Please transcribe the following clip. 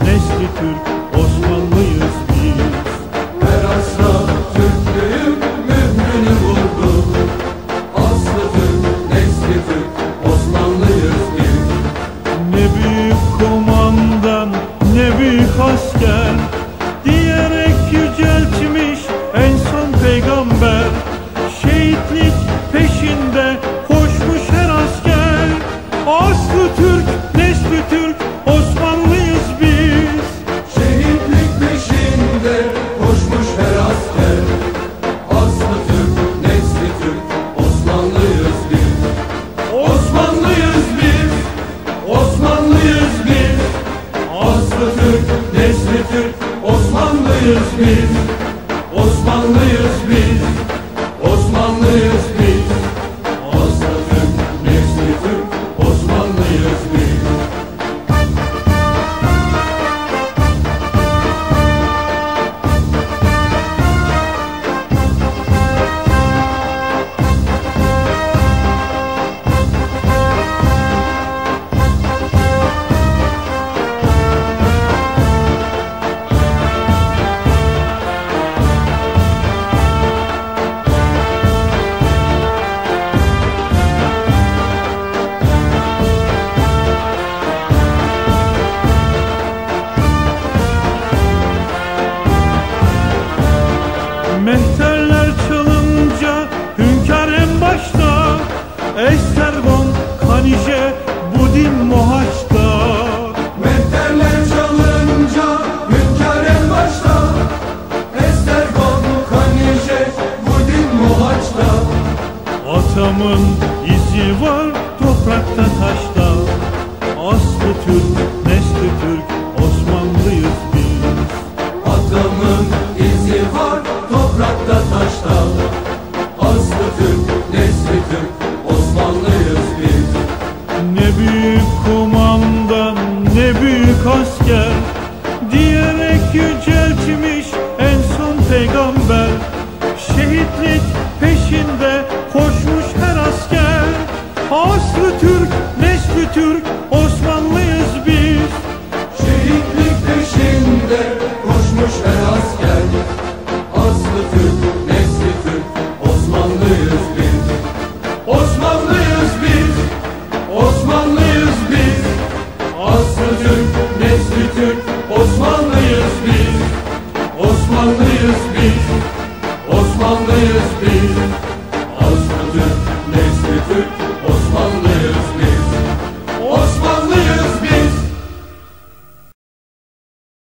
Nesli Türk. Atatürk, nesli Türk. Osmanlıyız biz. Osmanlıyız biz. Osmanlıyız biz. yaşamın izi var toprakta taşta. Aslı Türk, nesli Türk, Osmanlıyız biz. Atamın izi var toprakta taşta. Aslı Türk, nesli Türk, Türk Osmanlıyız biz. Şehitlik peşinde koşmuş her asker. Aslı Türk, nesli Türk Osmanlıyız biz. Osmanlıyız biz Osmanlıyız biz. Aslı Türk, nesli Türk Osmanlıyız biz. Osmanlıyız biz Osmanlıyız biz. Aslı Türk, nesli Türk Osmanlı